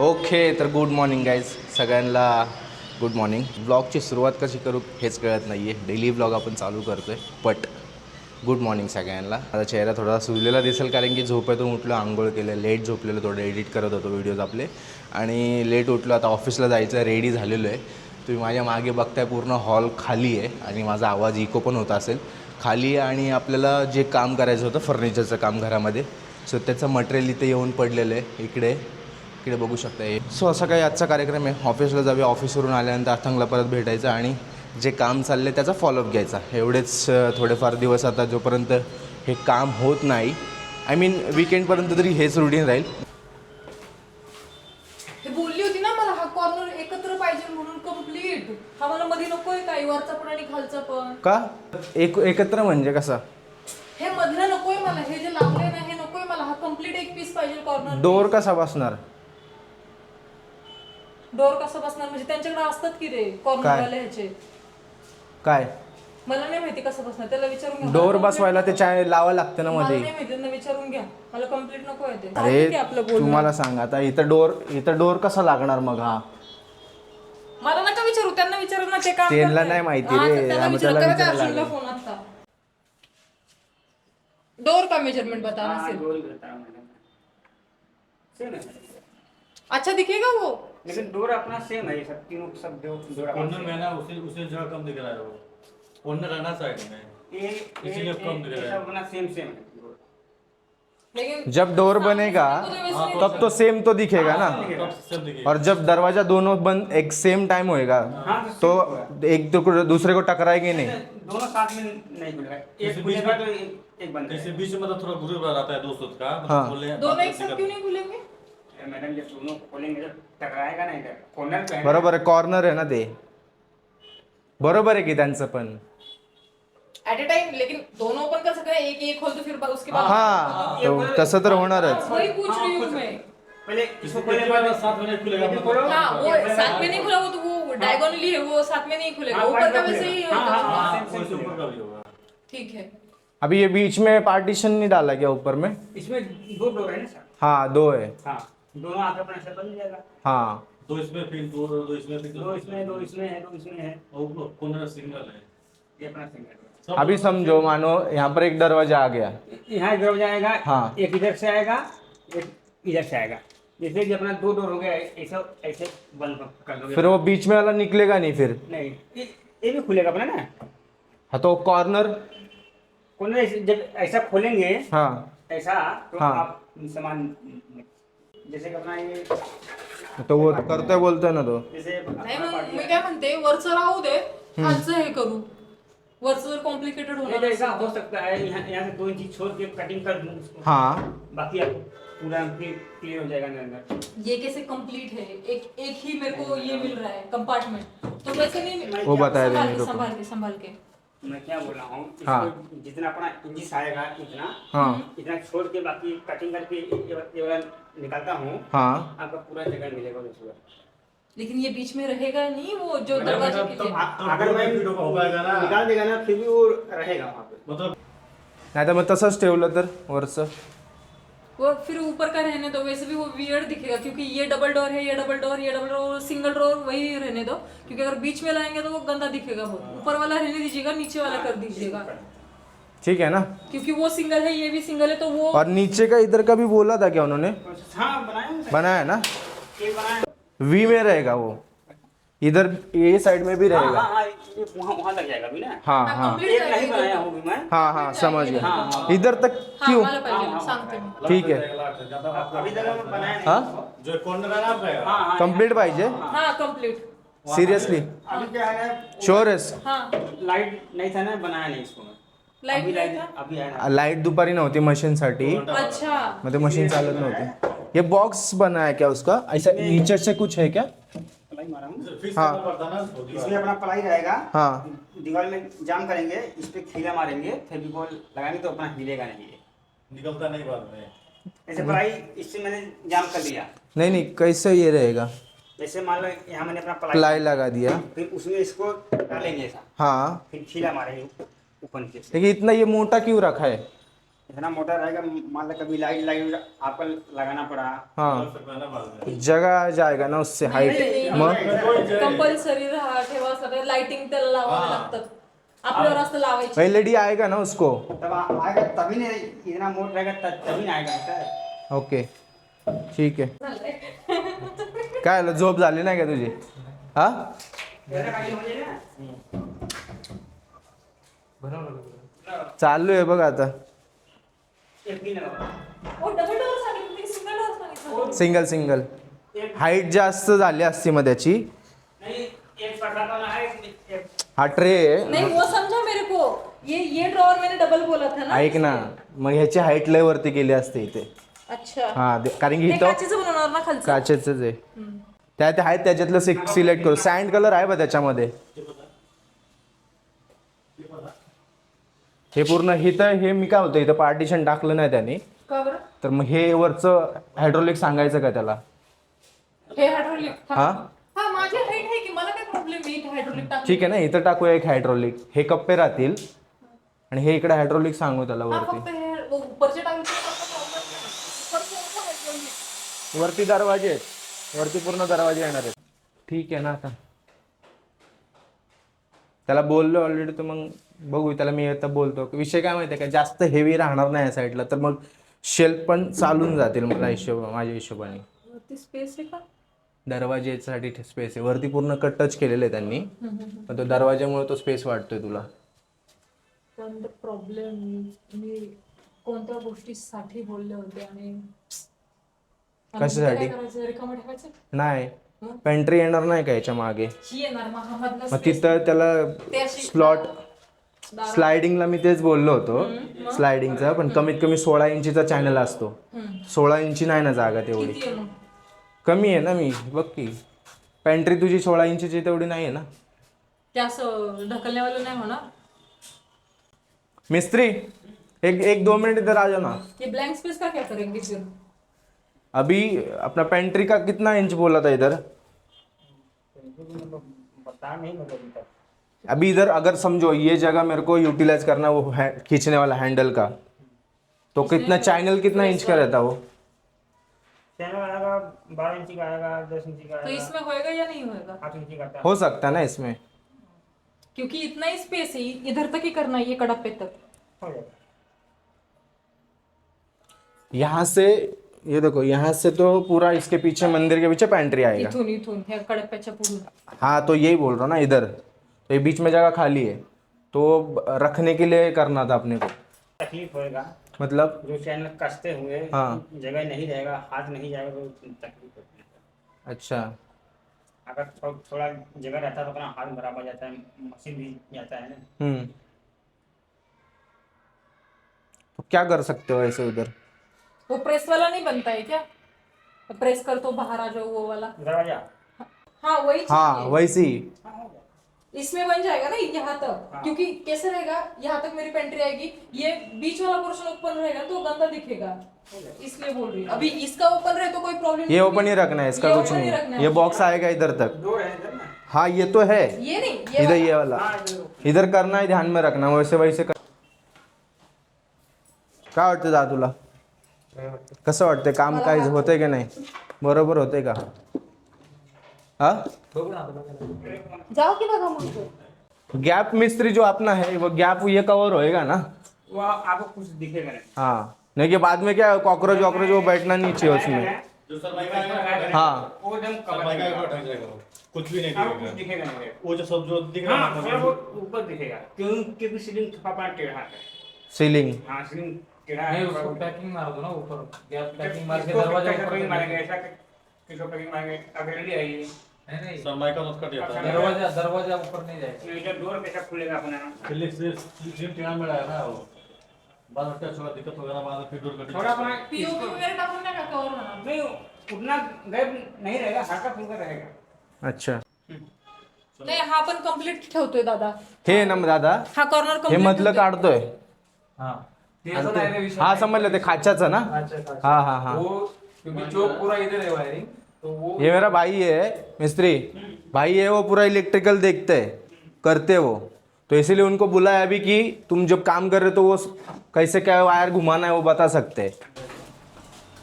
Okay तर good morning guys सगळ्यांना good morning ब्लॉगची सुरुवात कशी करू हेच कळत नाही आहे डेली ब्लॉग आपण चालू करतो आहे बट गुड मॉर्निंग सगळ्यांना. माझा चेहरा थोडा सुजलेला दिसेल कारण की झोपेतून उठलो आंघोळ केलं लेट झोपलेलं थोडं एडिट करत होतो व्हिडिओज आपले. आणि लेट उठलो आता ऑफिसला जायचं रेडी झालेलो आहे. तुम्ही माझ्या मागे बघताय पूर्ण हॉल खाली आहे. आणि माझा आवाज इको पण होत असेल. खाली आहे आणि आपल्याला जे काम करायचं होतं फर्निचरचं काम घरामध्ये. सो त्याचं मटेरियल इथे येऊन पडलेलं आहे. इकडे इकडे बघू शकता हे. सो असा काही आजचा कार्यक्रम आहे. ऑफिसला जाऊया. ऑफिसवरून आल्यानंतर अथंगला परत भेटायचं आणि जे काम चाललं आहे त्याचा फॉलोअप घ्यायचा. एवढेच थोडेफार दिवस आता जोपर्यंत हे काम होत नाही आय मीन विकेंडपर्यंत तरी हेच रुटीन राहील. हे बोलली होती ना मला हा कॉर्नर एकत्र पाहिजे म्हणून कंप्लीट हा मला मध्ये नकोय काय वरचा पण आणि खालचा पण. का? एक एकत्र म्हणजे कसा? हे मधलं नकोय मला. हे जे लागले ना हे नकोय मला. हा कंप्लीट एक पीस पाहिजे कॉर्नर डोर कसा बसणार? डोर कसं बसणार? म्हणजे त्यांच्याकडे असतात की रे? कॉर्नर वाले ह्याचे? काय? मला नाही माहिती कसं बसणार. त्याला विचारून घ्या. डोर बसवायला ते चाय लावावं लागतं ना मला मध्ये. नाही माहिती. त्यांना विचारून घ्या. मला कंप्लीट नको आहे ते. अरे आपलं तुम्हाला सांग. आता इथं डोर इथं डोर कसा लागणार मग हा? मला नका विचारू. त्यांना विचारू ना ते काम त्यांना. नाही माहिती हा, रे. तर त्यांना आम्ही विचारू. त्याला करा त्या विचारायला अर्जुनला फोन आता. डोर का मेजरमेंट बताना सिर्फ? अच्छा दिखेगा वो? लेकिन डोर अपना सेम है ये सब तीनों सब डोर डोर कॉर्नर में ना उसे उसे जगह कम दिख रहा है वो। कॉर्नर रहना साइड में। ये इसीलिए कम दिख रहा है। सब अपना सेम सेम है जब डोर बनेगा तब तो सेम तो दिखेगा ना। सब दिखेगा। और जब दरवाज़ा दोनों बंद एक सेम टाइम होएगा हाँ, तो तो एक तो दूसरे को टकराएँगे नहीं। दोनों साथ में नहीं खुलेगा एक बीच में- तो एक बीच में मतलब थोड़ा गुरु रहता है दोस्तों का हाँ। मतलब दोनों एक साथ क्यों नहीं खुलेंगे? मैडम जब दोनों खोलेंगे नहीं है। बरोबर आहे कॉर्नर आहे ना ते बरोबर आहे की त्यांचं पण एट ए टाइम लेकिन दोनों ओपन कर सकते हैं एक एक खोल तो फिर बाद- उसके बाद हा तो तसं तर होणारच वही पूछ हाँ, रही हूँ खोल मैं सकते। पहले इसको इसको खोलने के बाद साथ में नहीं खुलेगा ये भी मतलब। खोलो हाँ वो ये खोलेगा। साथ में नहीं खुला वो तो वो डायगोनली है वो साथ में नहीं खुलेगा हाँ, ऊपर white का में वैसे ही खुलेगा। हाँ, हाँ, होगा। हाँ। हाँ, वैसे ऊपर का भी होगा ठीक है अभी ये बीच में पार्टीशन नहीं डाला क्या ऊपर में इसमें दो डोर है ना सर हाँ दो है हाँ दोनों अपना से बन जाएगा हाँ। दो इसमें फिर दो दो इसमें फिर दो इसमें दो इसमें है दो इसमें है। और कॉर्नर सिंगल है ये अपना सिंगल अभी समझो मानो यहाँ पर एक दरवाज़ा आ गया। यहाँ एक डोर जाएगा हाँ। एक इधर से आएगा एक इधर से आएगा। जैसे कि अपना दो डोर हो गया ऐसा ऐसे बंद कर दोगे। फिर वो बीच में वाला निकलेगा नहीं फिर? नहीं ये ये भी खुलेगा अपना ना। हाँ तो कॉर्नर कौन ऐसे जब ऐसा खोलेंगे हाँ। ऐसा तो हाँ। आप सामान जैसे कि अपना ये तो वो करतोय बोलतोय ना तो। जैसे नाही अपना मग मी। काय म्हणते वरचं राहू दे खालचं हे करू. वरचं जर कॉम्प्लिकेटेड ये होणार ऐसा असेल हो तर. सकता है यहाँ यहाँ से दो इंची छोड़ के कटिंग कर दूँ उसको. हाँ. बाकी आप पूरा क्लियर हो जाएगा अंदर अंदर। ये कैसे कंप्लीट है? एक एक ही मेरे को ये मिल रहा है कंपार्टमेंट तो वैसे नहीं वो बताया के। संभाल के संभाल के। मैं क्या बोल रहा हूँ? इसको हाँ। जितना अपना इंचिस आएगा इतना हाँ। इतना छोड़ के बाकी कटिंग करके ये ये वाला निकालता हूँ। हाँ। आपका पूरा जगह मिलेगा उसमें लेकिन ये बीच में रहेगा नहीं वो जो मैडम, दरवाजे के लिए। अगर मैं वीडियो का हो पाएगा ना निकाल देगा ना फिर भी वो रहेगा वहाँ पे। मतलब नाही तर मग तसंच ठेवलं तर वरचं. वो फिर ऊपर का रहने दो वैसे भी वो वियर्ड दिखेगा क्योंकि ये डबल डोर है ये डबल डोर ये डबल डोर सिंगल डोर वही रहने दो। क्योंकि अगर बीच में लाएँगे तो वो गंदा दिखेगा बहुत ऊपर वाला रहने दीजिएगा नीचे वाला कर दीजिएगा। ठीक है ना? क्योंकि वो सिंगल है ये भी सिंगल है तो वो और नीचे का इधर का भी बोला था क्या उन्होंने? हाँ बनाया ना। है ना? वी में रहेगा वो। इधर ये साइड में भी हाँ रहेगा। हाँ हाँ ये वहाँ वहाँ लग जाएगा अभी ना। हाँ हाँ complete एक जाएगा नहीं इधर बनाया तक. हूँ अभी मैं। हाँ हाँ समझ गया। हाँ, इधर तक हाँ क्यों? मला पाहिजे ना, सांगते मी ठीक है। ज्यादा आपका अभी तक मैं बनाया नहीं। हाँ? जो कॉर्नर है ना आपका हाँ। हाँ कंप्लीट पाहिजे हाँ कंप्लीट सिरियसली अभी क्या है श्योर आहेस हाँ। लाइट नहीं था ना बनाया नहीं इसको मैं। लाइट अभी नहीं लाइट था? अभी है ना लाइट दुपारी नव्हती मशीनसाठी अच्छा। मग ते मशीन चालत नव्हती। ये बॉक्स बना है क्या उसका? ऐसा नीचे से कुछ है क्या? प्लाई मारा हूँ। हाँ। दीवार। इसमें अपना प्लाई रहेगा। हाँ। दीवार में जाम करेंगे इस पे खीला मारेंगे फेविकॉल लगाएँगे तो अपना हिलेगा नहीं। निकलता नहीं बाद में। ऐसे प्लाई इससे मैंने जाम कर दिया। नहीं नहीं कैसे ये रहेगा? जैसे मान लो यहाँ मैंने अपना प्लाई प्लाई लगा दिया। फिर उसमें इसको डालेंगे ऐसा। हाँ। फिर खीला मारेंगे ऊपर लेकिन इतना ये मोटा क्यों रखा है? इतना मोटा रहेगा मान लो कभी लाइट लगी आपको लगाना पड़ा। हाँ। जगह जाएगा ना उससे हाइट मग? कंपल्सरी राहा ठेवा सगळं लाइटिंग त्याला लावावं लागतं आपल्यावर असतं लावायची. एल ई आएगा ना उसको? तब आएगा तभी नहीं इतना मोटा रहेगा तब तभी आएगा सर ओके ठीक आहे काय झालं? झोप झाली नाही का तुझी? हा? हो चालू आहे बघ आता. ओ डबल डोअर सांगितलं की सिंगल डोअर सांगितलं. सिंगल सिंगल हाईट जास्त झाली असती मग त्याची. है ट्रे आहे. नहीं वो समझा मेरे को ये ये ड्रॉअर मैंने डबल बोला था ना. ऐक ना मग ह्याची हाईट लय वरती केली असते इथे. अच्छा. हा कारण की ते इथं काचेचं बनवणार ना खालचं? काचेच आहे. त्या ते आहेत त्याच्यातलं सिलेक्ट करू. सँड कलर आहे बा त्याच्यामध्ये. हे पूर्ण इथं हे मी काय होतं इथं पार्टिशन टाकलं नाही त्याने. का बरं? तर मग हे वरचं हायड्रोलिक सांगायचं का त्याला? हे हायड्रोलिक हा. हा? माझी हाईट आहे की मला काय प्रॉब्लेम आहे इथे हायड्रोलिक टाक ठीक आहे ना इथं टाकूया एक हायड्रोलिक हे कप्पे राहतील. आणि हे इकडे हायड्रोलिक सांगू त्याला हा वरती. फक्त हे वो उपरचे टाकले तर प्रॉब्लेम उपरचे नको hydraulic. वरती दरवाजे आहेत. वरती पूर्ण दरवाजे येणार आहेत. ठीक आहे ना आता. त्याला बोललो ऑलरेडी तर मग बघू त्याला मी आता बोलतो. विषय काय माहिती आहे का जास्त हेवी राहणार नाही या साईडला तर मग शेल्फ पण चालून जातील मला हिशोब माझ्या हिशोबाने. वरती स्पेस आहे का? दरवाजेसाठी स्पेस आहे. वरती पूर्ण कट टच केलेलं आहे त्यांनी. पण तो दरवाजामुळे तो स्पेस वाटतोय तुला. पण प्रॉब्लेम मी कोणत्या गोष्टीसाठी बोलले होते आणि कशासाठी? नाही. पेंट्री येणार नाही का याच्या मागे? मग तिथं त्याला स्लॉट स्लायडिंगला मी तेच बोललो होतो. स्लायडिंगचा पण कमीत कमी सोळा इंचीचा चॅनल असतो. सोळा इंची नाही ना जागा तेवढी. कमी आहे ना मी बघ की. पॅन्ट्री तुझी सोळा इंचीची तेवढी नाही आहे ना. ढकलण्यावालं नाही होणार? मिस्त्री एक एक दो मिनट इधर आ जाओ ना. ये ब्लैंक स्पेस का क्या करेंगे फिर अभी अपना पेंट्री का कितना इंच बोला था इधर? बता नहीं मुझे अभी इधर अगर समझो ये जगह मेरे को यूटिलाइज करना वो है खींचने वाला हैंडल का। तो कितना चैनल कितना इंच का रहता वो? चैनल आएगा बारह इंची का आएगा दस इंची का तो इसमें होएगा या नहीं होएगा? आठ इंची का है। हो सकता है ना इसमें। क्योंकि इतना ही स्पेस है इधर तक ही करना है ये कड़प्पे तक। हो जाएगा। यहाँ से ये देखो यहाँ से तो पूरा इसके पीछे मंदिर के पीछे पेंट्री आएगा। इथून इथून ह्या कड़प्प्याच्या पुढून हाँ तो यही बोल रहा हूँ ना इधर। तो ये बीच में जगह खाली है। तो रखने के लिए करना था अपने को। तकलीफ़ होएगा। मतलब जो चैनल कसते हुए हाँ। जगह नहीं रहेगा हाथ नहीं जाएगा तो तकलीफ़ होती है। अच्छा। अगर थो, थोड़ा जगह रहता है तो अपना हाथ बराबर जाता है मशीन भी जाता है ना। हम्म। तो क्या कर सकते हो ऐसे उधर? वो प्रेस वाला नहीं बनता है क्या? प्रेस कर तो बाहर आ जाओ वो वाला। दरवाज़ा? हाँ वही हाँ वैसी हाँ इसमें बन जाएगा ना यहाँ तक क्योंकि कैसे रहेगा? यहाँ तक मेरी पेंट्री आएगी। ये बीच वाला पोर्शन ओपन रहेगा तो गंदा दिखेगा। इसलिए बोल रही हूँ। अभी इसका ओपन रहे तो कोई प्रॉब्लम ये ओपन ही रखना है इसका कुछ नहीं। ये बॉक्स आएगा इधर तक। दो है इधर ना? हाँ ये तो है। ये नहीं ये इधर। ये वाला। हाँ इधर इधर करना है ध्यान में रखना। वैसे वैसे कर। काय वाटतं दा तुला कसं वाटतंय? काम काय होतंय की नाही? बरोबर होतंय का? हा? जाओ की बघा मग. गैप मिस्त्री जो अपना है वो गैप ये कवर होएगा ना? वो आपको कुछ दिखेगा नहीं। हाँ। नहीं कि बाद में क्या कॉकरोच वॉकरोच वो बैठना नहीं चाहिए उसमें है हाँ। वो एकदम कवर वो। कुछ भी नहीं दिखेगा। दिखेगा नहीं। वो जो सब जो दिख रहा हाँ है ना, बहुत ऊपर दिखेगा। क्यों? क्योंकि सीलिंग थोड़ा टेढ़ा है। सीलिंग हाँ सीलिंग टेढ़ा है। उसको पैकिंग मार दो ना ऊपर। गैप पैकिंग मार के दरवाज़ा ऊपर मारेंगे ऐसा किसको पैकिंग मारेंगे? अगर रेडी ये नहीं नहीं सर माइका है दरवाजा दरवाजा ऊपर नहीं जाएगा ये इधर डोर कैसा खुलेगा अपना सिलिंग से सिलिंग टेढ़ा मेढ़ा है ना वो बाद में क्या थोड़ा दिक्कत होगा ना बाद में फिर डोर कटिंग थोड़ा अपना पीओपी वगैरह टाकून नाही का कवर होणार नहीं उतना गैप नहीं रहेगा हल्का फुल्का रहेगा अच्छा. नाही हा पण कंप्लीट ठेवतोय दादा. हे ना मग दादा हा कॉर्नर हे मधलं काढतोय. हाँ. ये तो नहीं रे विषय हा समजलं ते खाच्याचं ना? हाँ हाँ हाँ. वो क्योंकि चौक पूरा इधर है वायरिंग तो ये मेरा भाई है मिस्त्री। भाई है वो पूरा इलेक्ट्रिकल देखते है करते वो। तो इसीलिए उनको बुलाया अभी कि तुम जब काम कर रहे हो तो वो कैसे क्या वायर घुमाना है वो बता सकते हैं।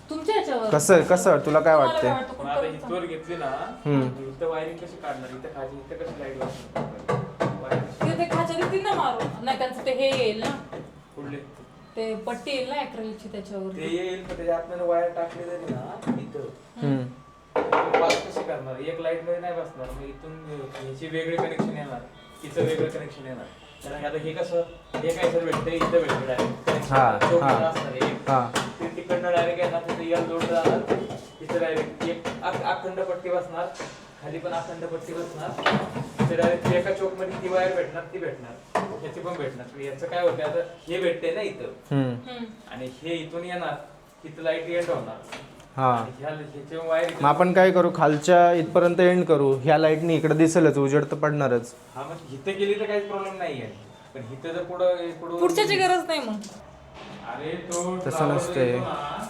तुमच्या ह्याच्यावर कसं कसं तुला काय तुम्हाला वाटतंय? वाटतं? मग आता ही तोर घेतली ना हम्म. इथं वायरिंग कशी काढणार? इथं खाली इथं कशी लाइट लागणार ते- ते खाच्या देतील ना मारून नाही त्यांचं ते हे येईल ना. पुढले. ते पट्टी येईल ना अॅक्रेलिकची त्याच्यावर ते येईल पण त्याच्या आतमध्ये वायर टाकली तरी ना इथं. हम्म. करणार. एक लाइटमध्ये नाही बसणार. मग इथून ह्याची वेगळे कनेक्शन येणार. तिचं वेगळं कनेक्शन येणार. कारण आता हे कसं हे काय सर भेटते इथं भेटते डायरेक्ट हा, हा. असणार हा. तिकडनं डायरेक्ट येणार तिथे या जोड जाणार. तिथं डायरेक्ट एक अख- अखंड पट्टी बसणार. खाली पण अखंड पट्टी बसणार. तिथे डायरेक्ट एका चौकमध्ये ती वायर भेटणार ती भेटणार. याची पण भेटणार. याचं काय होतं आता हे भेटते ना इथं. आणि हे इथून येणार तिथं लाइट एंड होणार. हा. वायर मग आपण काय करू? खालच्या इथपर्यंत एंड करू. ह्या लाईटनी इकडे दिसेलच उजेड तर पडणारच. हा मग इथं गेली तर काहीच प्रॉब्लेम नाहीये. पण इथं जर पुढं पुढं पुढच्याची गरज नाही मग. अरे तो तसं tower नसते. येतो ना,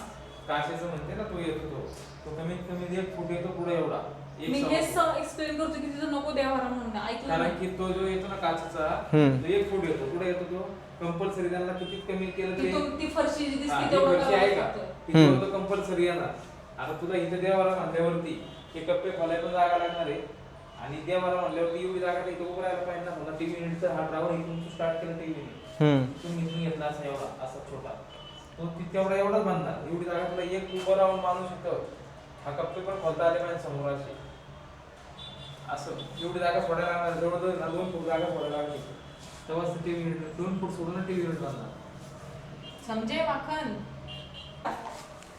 काचेचं म्हणते ना तो येतो तो. तो कमीत कमी एक फूट येतो पुढे एवढा. एक मी सव्वा हेच. एक्सप्लेन करतो की तिथं नको देवारा म्हणून. ऐकलं कारण ना? की तो जो येतो ना काचेचा हम्म. तो एक फूट येतो. पुढे येतो तो. कंपल्सरी त्यांना किती कमी केलं ती ते तुम- ती फरशी जी हा, दिसते ती तेवढं फरशी आहे का? लागतं. तिथं कंपल्सरी येणार आता तुला इथं देवाला म्हणल्यावरती हे कप्पे खोलाय पण जागा लागणार आहे. आणि देवाला म्हणल्यावरती एवढी जागा नाही इथं उभं राहायला पाहिजे ना. समजा टीव्ही युनिटचा हा ड्रावर इथून स्टार्ट केलं टीव्ही हम्म. तुम्ही इथून घेतला असा एवढा असा छोटा. तो तेवढा एवढाच बांधणार. एवढी जागा तुला एक उभं राहून माणूस इथं हा कप्पे पण खोलता आले पाहिजे समोर असे. असं एवढी जागा सोडायला लागणार. जवळजवळ ना दोन फूट जागा सोडायला लागली. तेव्हाच टीव्ही युनिट दोन फूट सोडून टीव्ही युनिट बांधणार. समजे माखन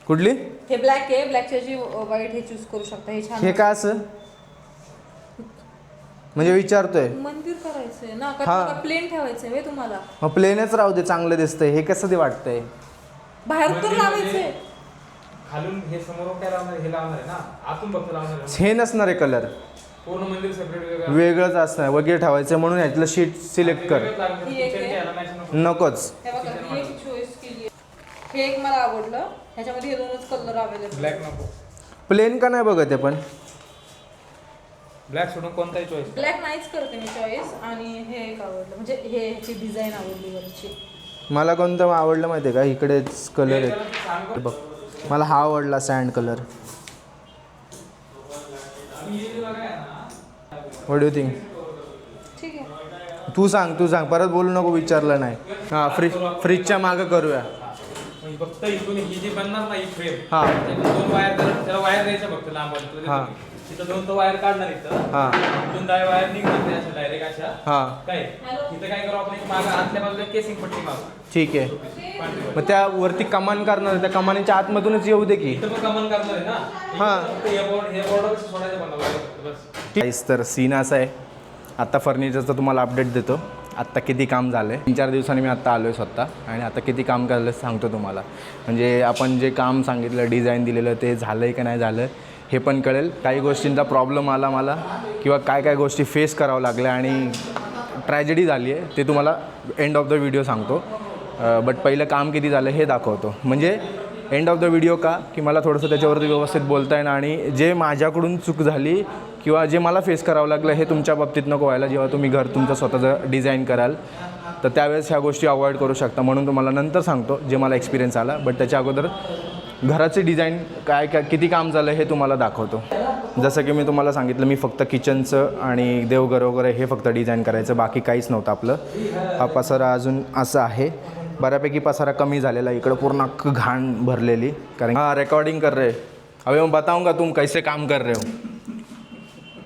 कुठली? हे ब्लॅक आहे. ब्लॅकच्या जी व्हाईट हे चूज करू शकता. हे छान हे का असं? म्हणजे विचारतोय. मंदिर करायचंय ना? हा. का प्लेन ठेवायचंय तुम्हाला? मग प्लेनच राहू दे चांगलं दिसतंय. हे कसं ते वाटतंय? बाहेर तर मंदिर लावायचंय. म्हणजे खालून हे समोर काय लावणार हे लावणार आहे ना? आतून फक्त लावणार आहे हे नसणार आहे कलर पूर्ण मंदिर सेपरेट वेगळं. वेगळंच असणार. वगैरे ठेवायचं म्हणून यातलं शीट सिलेक्ट कर. वेगळंच लागणार. ही एक Kitchen आहे. च्या ह्याला match नको. नकोच. हे बघा ही एक चॉईस केली आहे. हे एक मला आवडलं. ह्याच्यामध्ये हे दोनच कलर अवेलेबल ब्लॅक नको. प्लेन का नाही बघत आहे पण? ब्लॅक सोडून कोणताही चॉईस ब्लॅक नाहीच करते मी चॉईस आणि हे एक आवडलं. म्हणजे हे ह्याची डिझाईन आवडली वरची. मला कोणतं आवडलं माहिती आहे का? इकडेच कलर आहे बघ. मला हा आवडला sand colour would you think ठीक आहे. तू सांग तू सांग. परत बोलू नको विचारलं नाही. हां फ्रीज फ्रीजच्या मागं करूया. म्हणजे फक्त इथून ही जी बनणार ही फ्रेम हा. दोन वायर त्याला वायर द्यायचं फक्त लांब हा. तिथं दोन तो वायर काढणार इथं. हां. इथून वायर निघणार त्या अशा डायरेक्ट अशा. हां. काय? इथं काय करू आपण एक मागं आतल्या बाजूला केसिंग पट्टी मागू ठीक आहे. मग त्या वरती कमान करणार त्या कमानीच्या आतमधूनच येऊ दे की. इथं पण कमान करणार आहे ना. हा. फक्त हे बोर्ड हे बोर्ड सोडायचं बंद वायर. फक्त बस. काहीच तर सीन असा आहे. आत्ता फर्निचरचं तुम्हाला अपडेट देतो. आत्ता किती काम झालं? आहे तीन चार दिवसांनी मी आत्ता आलो आहे स्वतः आणि आता किती काम करायला सांगतो तुम्हाला. म्हणजे आपण जे काम सांगितलं डिझाईन दिलेलं ते झालं आहे का नाही झालं हे पण कळेल. काही गोष्टींचा प्रॉब्लेम आला मला किंवा काय काय गोष्टी फेस करावं लागल्या आणि ट्रॅजेडी झाली आहे ते तुम्हाला एंड ऑफ द व्हिडिओ सांगतो. बट पहिलं काम किती झालं हे दाखवतो. म्हणजे एंड ऑफ द व्हिडिओ का की मला थोडंसं त्याच्यावरती व्यवस्थित बोलता येणं आणि जे माझ्याकडून चूक झाली किंवा जे मला फेस करावं लागलं हे तुमच्या बाबतीत नको व्हायला. जेव्हा तुम्ही घर तुमचं स्वतःचं डिझाईन कराल तर त्यावेळेस ह्या गोष्टी अवॉइड करू शकता. म्हणून तुम्हाला नंतर सांगतो जे मला एक्सपिरियन्स आला. बट त्याच्या अगोदर घराचे डिझाईन काय काय किती काम झालं हे तुम्हाला दाखवतो. जसं की मी तुम्हाला सांगितलं मी फक्त किचनचं आणि देवघर वगैरे हे फक्त डिझाईन करायचं. बाकी काहीच नव्हतं आपलं. हा पसारा अजून असं आहे. बऱ्यापैकी पसारा कमी झालेला इकडं पूर्ण घाण भरलेली. कारण हां रेकॉर्डिंग कर रहे अभि मग बताऊंगा तुम कैसे काम कर रहे हो?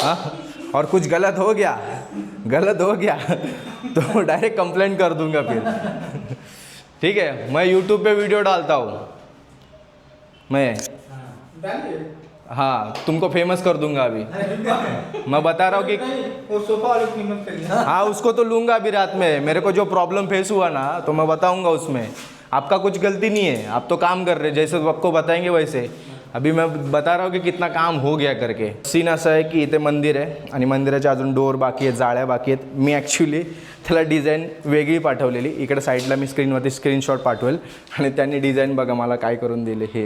हाँ? और कुछ गलत हो गया? गलत हो गया? तो डायरेक्ट कंप्लेन कर दूँगा फिर। ठीक है, मैं यूट्यूब पे वीडियो डालता हूँ। मैं। हाँ तुमको फ़ेमस कर दूँगा अभी। मैं बता रहा हूँ कि हाँ उसको तो लूँगा अभी रात में। मेरे को जो प्रॉब्लम फेस हुआ ना तो मैं बताऊँगा उसमें। आपका कुछ गलती नहीं है। आप तो काम कर रहे जैसे आपको बताएँगे वैसे। अभी मैं बता रहा हूँ की कितना काम हो गया करके। सीन असं आहे की इथे मंदिर आहे आणि मंदिराच्या अजून डोर बाकी आहेत जाळ्या बाकी आहेत मी ॲक्च्युली त्याला डिझाईन वेगळी पाठवलेली. इकडे साईडला मी स्क्रीनवरती स्क्रीनशॉट पाठवेल. आणि त्यांनी डिझाईन बघा मला काय करून दिले. हे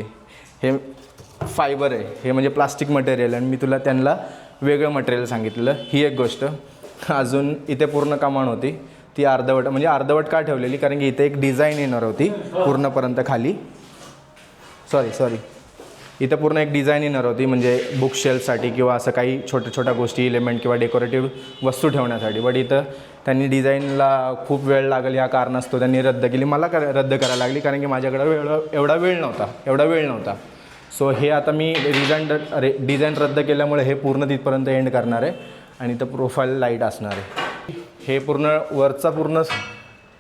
हे फायबर आहे. हे म्हणजे प्लास्टिक मटेरियल आणि मी तुला त्यांना वेगळं मटेरियल सांगितलेलं. ही एक गोष्ट. अजून इथे पूर्ण कमान होती. ती अर्धवट म्हणजे अर्धवट का ठेवलेली? कारण की इथे एक डिझाईन येणार होती पूर्णपर्यंत खाली. सॉरी सॉरी इथं पूर्ण एक डिझाईन येणार होती म्हणजे बुक शेल्फसाठी किंवा असं काही छोट्या छोट्या गोष्टी इलेमेंट किंवा डेकोरेटिव्ह वस्तू ठेवण्यासाठी. बट इथं त्यांनी डिझाईनला खूप वेळ लागेल या कारणास्तव त्यांनी रद्द केली. मला कर रद्द करायला लागली कारण की माझ्याकडं वेळ एवढा वेळ नव्हता एवढा वेळ नव्हता. सो हे आता मी डिझाईन रे डिझाईन रद्द केल्यामुळे हे पूर्ण तिथपर्यंत एंड करणार आहे. आणि इथं प्रोफाईल लाइट असणार आहे. हे पूर्ण वरचा पूर्ण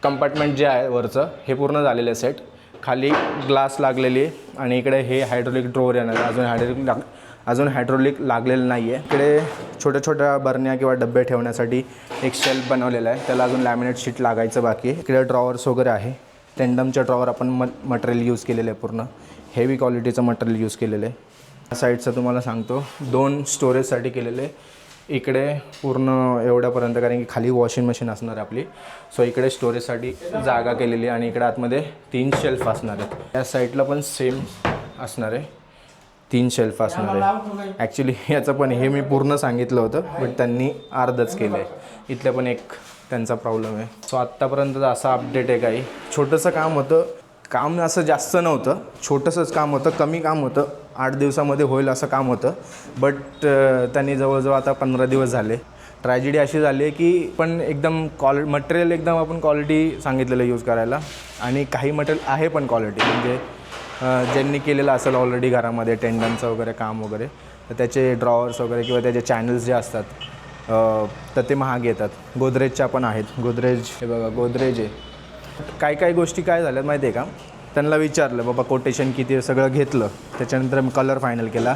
कंपार्टमेंट जे आहे वरचं हे पूर्ण झालेलं आहे सेट खाली ग्लास लागलेली आहे आणि इकडे हे हायड्रोलिक ड्रोअर येणार अजून हायड्रोलिक लाग अजून हायड्रोलिक लागलेलं नाही आहे. इकडे छोट्या छोट्या बरण्या किंवा डबे ठेवण्यासाठी एक शेल्फ बनवलेला आहे. त्याला अजून लॅमिनेट शीट लागायचं बाकी इकडे ड्रॉवर्स वगैरे आहे. टेंडमच्या ड्रॉवर आपण म मटेरियल यूज केलेलं आहे पूर्ण. हेवी क्वालिटीचं मटेरियल यूज केलेलं आहे. या साईडचं तुम्हाला सांगतो. दोन स्टोरेजसाठी केलेले आहे. इकडे पूर्ण एवढ्यापर्यंत कारण की खाली वॉशिंग मशीन असणार आहे आपली. सो इकडे स्टोरेजसाठी जागा केलेली आहे आणि इकडे आतमध्ये तीन शेल्फ असणार आहेत. या साईडला पण सेम असणार आहे. तीन शेल्फ असणार आहे. ॲक्च्युली याचं पण हे मी पूर्ण सांगितलं होतं बट त्यांनी अर्धच केलं आहे. इथल्या पण एक त्यांचा प्रॉब्लेम आहे. सो आत्तापर्यंत असा अपडेट आहे काही. छोटंसं काम होतं. काम असं जास्त नव्हतं. छोटंसंच काम होतं. कमी काम होतं. आठ दिवसामध्ये होईल असं काम होतं. बट त्यांनी जवळजवळ आता पंधरा दिवस झाले. ट्रॅजेडी अशी झाली आहे की पण एकदम कॉल मटेरियल एकदम आपण क्वालिटी सांगितलेलं यूज करायला. आणि काही मटेरियल आहे पण क्वालिटी म्हणजे ज्यांनी केलेलं असेल ऑलरेडी घरामध्ये टेंडनचं वगैरे काम वगैरे तर त्याचे ड्रॉवर्स वगैरे किंवा त्याचे चॅनल्स जे असतात तर ते महाग येतात. गोदरेजच्या पण आहेत. गोदरेज हे बघा गोदरेज आहे. काही काही गोष्टी काय झाल्यात माहिती आहे का? त्यांना विचारलं बाबा कोटेशन किती सगळं घेतलं. त्याच्यानंतर मी कलर फायनल केला.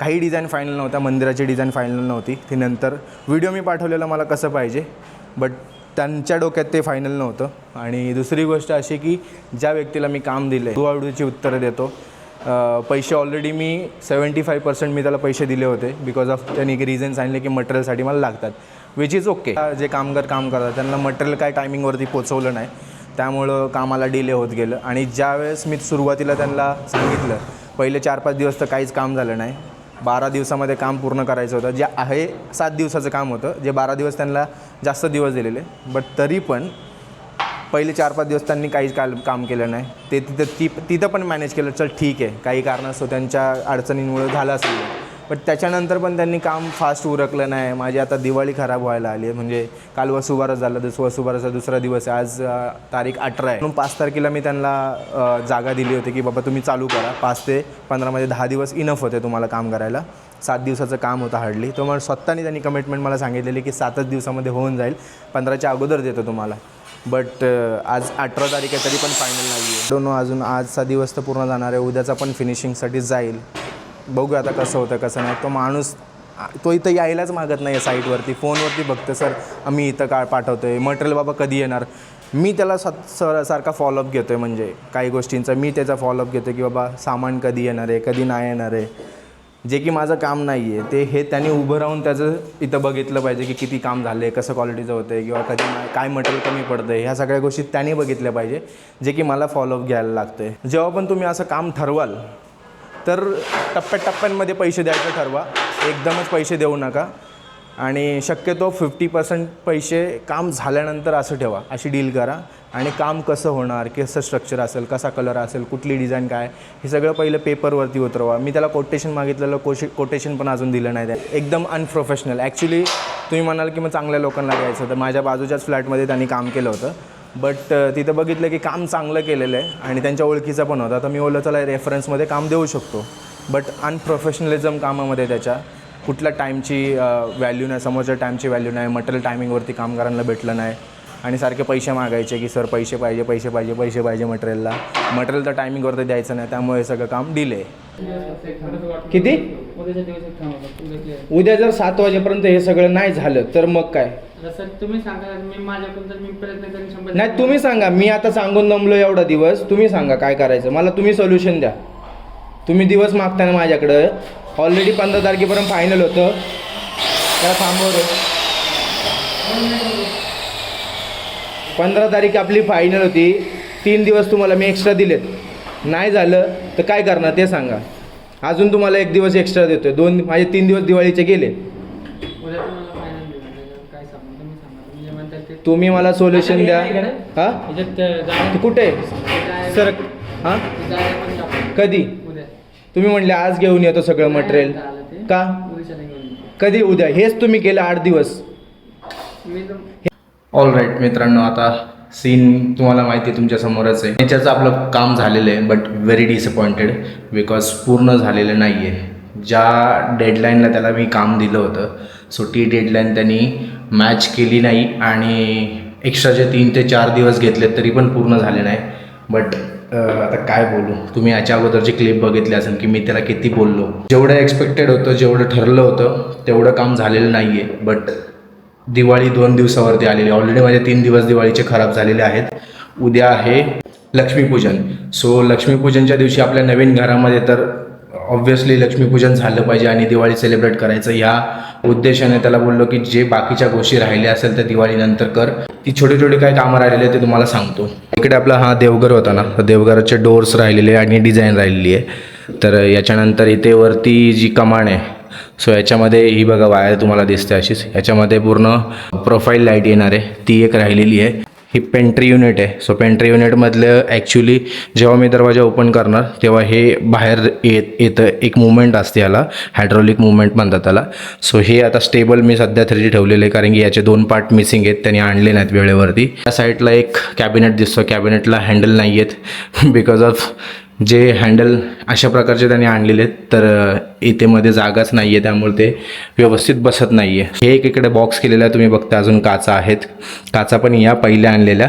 काही डिझाईन फायनल नव्हत्या मंदिराची डिझाईन फायनल नव्हती. ती नंतर व्हिडिओ मी पाठवलेला मला कसं पाहिजे बट त्यांच्या डोक्यात ते फायनल नव्हतं. आणि दुसरी गोष्ट अशी की ज्या व्यक्तीला मी काम दिलं आहे आवडीची उत्तरं देतो. पैसे ऑलरेडी मी सेवन्टी फाईव्ह पर्सेंट मी त्याला पैसे दिले होते बिकॉज ऑफ त्यांनी एक रिझन सांगितले की मटेरियलसाठी मला लागतात विच इज ओके जे कामगार काम करतात त्यांना मटेरियल काय टायमिंगवरती पोचवलं नाही. त्यामुळं कामाला डिले होत गेलं. आणि ज्यावेळेस मी सुरुवातीला त्यांना सांगितलं पहिले चार पाच दिवस तर काहीच काम झालं नाही. बारा दिवसामध्ये काम पूर्ण करायचं होतं. जे आहे सात दिवसाचं काम होतं. जे बारा दिवस त्यांना जास्त दिवस दिलेले. बट तरी पण पहिले चार पाच दिवस त्यांनी काहीच काल काम केलं नाही. ते तिथं ती तिथं पण मॅनेज केलं चल ठीक आहे. काही कारणास्तव त्यांच्या अडचणींमुळे झालं असेल बट त्याच्यानंतर पण त्यांनी काम फास्ट उरकलं नाही. माझी आता दिवाळी खराब व्हायला आली आहे. म्हणजे काल वसुबारस झालं दुस वसुबाराचा दुसरा दिवस आहे. आज तारीख अठरा आहे. म्हणून पाच तारखेला मी त्यांना जागा दिली होती की बाबा तुम्ही चालू करा. पाच ते पंधरामध्ये दहा दिवस इनफ होते तुम्हाला काम करायला. सात दिवसाचं काम होतं हार्डली तो मग स्वतःने त्यांनी कमिटमेंट मला सांगितलेली की सातच दिवसामध्ये होऊन जाईल. पंधराच्या अगोदर देतो तुम्हाला. बट आज अठरा तारीख आहे तरी पण फायनल नाही आहे डोनो अजून आजचा दिवस तर पूर्ण जाणार आहे. उद्याचा पण फिनिशिंगसाठी जाईल. बघू आता कसं होतं कसं नाही. तो माणूस तो इथं यायलाच मागत नाही आहे साईटवरती. फोनवरती बघतो सर आम्ही इथं काय पाठवतो आहे मटेरियल बाबा कधी येणार? मी त्याला स सर सारखा फॉलोअप घेतो आहे म्हणजे काही गोष्टींचा. मी त्याचा फॉलोअप घेतो की बाबा सामान कधी येणार आहे? कधी नाही येणार आहे? जे की माझं काम नाही आहे ते हे त्यांनी उभं राहून त्याचं इथं बघितलं पाहिजे की किती काम झालं आहे कसं क्वालिटीचं होतं आहे किंवा कधी काय मटेरियल कमी पडतं आहे ह्या सगळ्या गोष्टी त्यांनी बघितल्या पाहिजे जे की मला फॉलोअप घ्यायला लागतं आहे जेव्हा पण तुम्ही असं काम ठरवाल तर टप्प्याटप्प्यांमध्ये पैसे द्यायचं ठरवा. एकदमच पैसे देऊ नका. आणि शक्यतो फिफ्टी पर्सेंट पैसे काम झाल्यानंतर असं ठेवा. अशी डील करा. आणि काम कसं होणार कसं स्ट्रक्चर असेल कसा कलर असेल कुठली डिझाईन काय हे सगळं पहिलं पेपरवरती उतरवा. मी त्याला कोटेशन मागितलेलं कोशे कोटेशन पण अजून दिलं नाही. त्या एकदम अनप्रोफेशनल ॲक्च्युली तुम्ही म्हणाल की मग चांगल्या लोकांना द्यायचं होतं. माझ्या बाजूच्याच फ्लॅटमध्ये त्यांनी काम केलं होतं. बट तिथं बघितलं की काम चांगलं केलेलं आहे आणि त्यांच्या ओळखीचा पण होता. तर मी बोललो चला रेफरन्समध्ये काम देऊ शकतो. बट अनप्रोफेशनलिझम कामामध्ये त्याच्या कुठल्या टाईमची व्हॅल्यू नाही समोरच्या टाईमची व्हॅल्यू नाही मटेरियल टायमिंगवरती कामगारांना भेटलं नाही. आणि सारखे पैसे मागायचे की सर पैसे पाहिजे पैसे पाहिजे पैसे पाहिजे मटेरियलला मटेरियल तर टायमिंगवरती द्यायचं नाही त्यामुळे हे सगळं काम डिले किती. उद्या जर सात वाजेपर्यंत हे सगळं नाही झालं तर मग काय? तुम्ही सांगा मी माझ्याकडून तर मी प्रयत्न करेन शंभर नाही तुम्ही सांगा मी आता सांगून दमलो एवढा दिवस. तुम्ही सांगा काय करायचं. मला तुम्ही सोल्युशन द्या. तुम्ही दिवस मागता ना माझ्याकडं. ऑलरेडी पंधरा तारखेपर्यंत फायनल होतं. त्याला थांबवलं. पंधरा तारीख आपली फायनल होती. तीन दिवस तुम्हाला मी एक्स्ट्रा दिलेत. नाही झालं तर काय करणार ते सांगा. अजून तुम्हाला एक दिवस एक्स्ट्रा देतोय. दोन माझे तीन दिवस दिवाळीचे गेले उद्या तुम्हाला फायनल देणार त्याच्यावर काय सांगू तुम्ही मला सोल्युशन द्या. हे? कुठे? सर हा. कधी? तुम्ही म्हणले आज घेऊन येतो सगळं मटेरियल? का. कधी? उद्या. हेच तुम्ही केलं आठ दिवस. ऑल राईट मित्रांनो आता सीन तुम्हाला माहिती आहे तुमच्या समोरच आहे. याच्याचं आपलं काम झालेलं आहे बट व्हेरी डिसअपॉइंटेड बिकॉज पूर्ण झालेलं नाही आहे ज्या डेडलाईनला त्याला मी काम दिलं होतं सो ती डेडलाईन त्यांनी मॅच केली नाही आणि एक्स्ट्रा जे तीन ते चार दिवस घेतलेत तरी पण पूर्ण झाले नाही. बट आता काय बोलू? तुम्ही याच्या अगोदरची क्लिप बघितली असेल की मी त्याला किती बोललो. जेवढं एक्सपेक्टेड होतं जेवढं ठरलं होतं तेवढं काम झालेलं नाही आहे बट दिवाळी दोन दिवसावरती आलेली ऑलरेडी माझे तीन दिवस दिवाळीचे खराब झालेले आहेत. उद्या आहे लक्ष्मीपूजन. सो लक्ष्मीपूजनच्या दिवशी आपल्या नवीन घरामध्ये तर ऑब्व्हियसली लक्ष्मीपूजन झालं पाहिजे आणि दिवाळी सेलिब्रेट करायचं. ह्या उद्देशाने त्याला बोललो की जे बाकीच्या गोष्टी राहिल्या असेल तर दिवाळीनंतर कर. ती छोटी छोटी काय कामं राहिलेली ते तुम्हाला सांगतो. इकडे आपला हा देवघर होता ना देवघराचे डोर्स राहिलेले आणि डिझाईन राहिलेली आहे. तर याच्यानंतर इथे वरती जी कमान आहे सो याच्यामध्ये ही बघा वायर तुम्हाला दिसते अशीच. याच्यामध्ये पूर्ण प्रोफाईल लाइट येणार आहे. ती एक राहिलेली आहे. ही पेंट्री युनिट आहे. सो पेंट्री युनिटमधलं ॲक्च्युली जेव्हा मी दरवाजा ओपन करणार तेव्हा हे बाहेर येत येतं एक मुवमेंट असते याला. हायड्रॉलिक मुवमेंट म्हणतात त्याला. सो हे आता स्टेबल मी सध्या थ्री ठेवलेले आहे कारण की याचे दोन पार्ट मिसिंग आहेत त्यांनी आणले नाहीत वेळेवरती. त्या साईडला एक कॅबिनेट दिसतो. कॅबिनेटला हँडल नाही आहेत बिकॉज ऑफ जे हँडल अशा प्रकारचे त्यांनी आणलेले आहेत. तर इथेमध्ये जागाच नाही आहे त्यामुळे ते व्यवस्थित बसत नाही आहे हे एक इकडे बॉक्स केलेला आहे तुम्ही बघता अजून काचा आहेत. काचा पण या पहिल्या आणलेल्या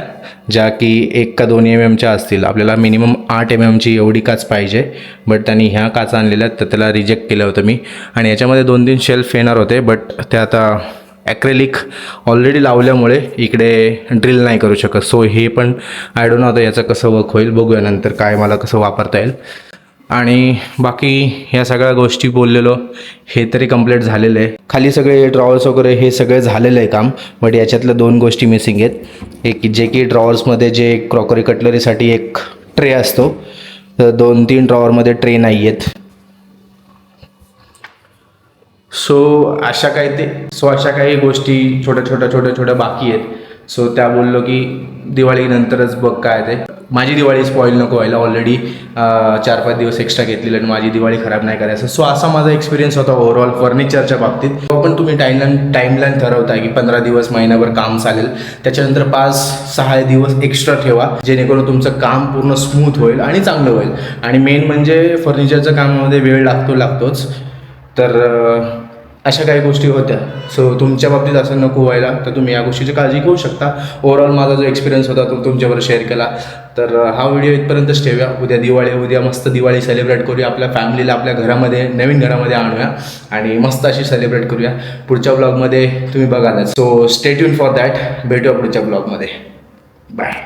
ज्या की एक का दोन एम एमच्या असतील. आपल्याला मिनिमम आठ एम एमची एवढी काच पाहिजे. बट त्यांनी ह्या काचा आणलेल्या आहेत तर त्याला रिजेक्ट केलं होतं मी. आणि याच्यामध्ये दोन तीन शेल्फ येणार होते बट ते आता ॲक्रेलिक ऑलरेडी लावल्यामुळे इकडे ड्रिल नाही करू शकत. सो हे पण आय डोंट नो आता याचं कसं वर्क होईल. बघूया नंतर काय मला कसं वापरता येईल. आणि बाकी ह्या सगळ्या गोष्टी बोललेलो हे तरी कंप्लीट झालेलं आहे. खाली सगळे ड्रॉवर्स वगैरे हे सगळे झालेलं आहे काम बट याच्यातल्या दोन गोष्टी मिसिंग आहेत. एक जे की ड्रॉवर्समध्ये जे क्रॉकरी कटलरीसाठी एक ट्रे असतो. तर दोन तीन ड्रॉवरमध्ये ट्रे नाही आहेत सो अशा काही ते सो अशा काही गोष्टी छोट्या छोट्या छोट्या छोट्या बाकी आहेत. सो त्या बोललो की दिवाळीनंतरच बघ काय ते. माझी दिवाळी स्पॉईल नको व्हायला. ऑलरेडी चार पाच दिवस एक्स्ट्रा घेतलेले आणि माझी दिवाळी खराब नाही करायचं. सो असा माझा एक्सपिरियन्स होता ओव्हरऑल फर्निचरच्या बाबतीत. पण तुम्ही टाईमलाईन टाईमलाईन ठरवताय की पंधरा दिवस महिनाभर काम चालेल. त्याच्यानंतर पाच सहा दिवस एक्स्ट्रा ठेवा. जेणेकरून तुमचं काम पूर्ण स्मूथ होईल आणि चांगलं होईल. आणि मेन म्हणजे फर्निचरच्या कामामध्ये वेळ लागतो लागतोच. तर अशा काही गोष्टी होत्या. सो तुमच्या बाबतीत असं नको व्हायला. तर तुम्ही या गोष्टीची काळजी घेऊ शकता. ओव्हरऑल माझा जो एक्सपिरियन्स होता तो तुमच्यावर शेअर केला. तर हा व्हिडिओ इथपर्यंतच ठेवूया. उद्या दिवाळी उद्या मस्त दिवाळी सेलिब्रेट करूया. आपल्या फॅमिलीला आपल्या घरामध्ये नवीन घरामध्ये आणूया. आणि मस्त अशी सेलिब्रेट करूया. पुढच्या ब्लॉगमध्ये तुम्ही बघाल. सो स्टेट्यून फॉर दॅट भेटूया पुढच्या ब्लॉगमध्ये बाय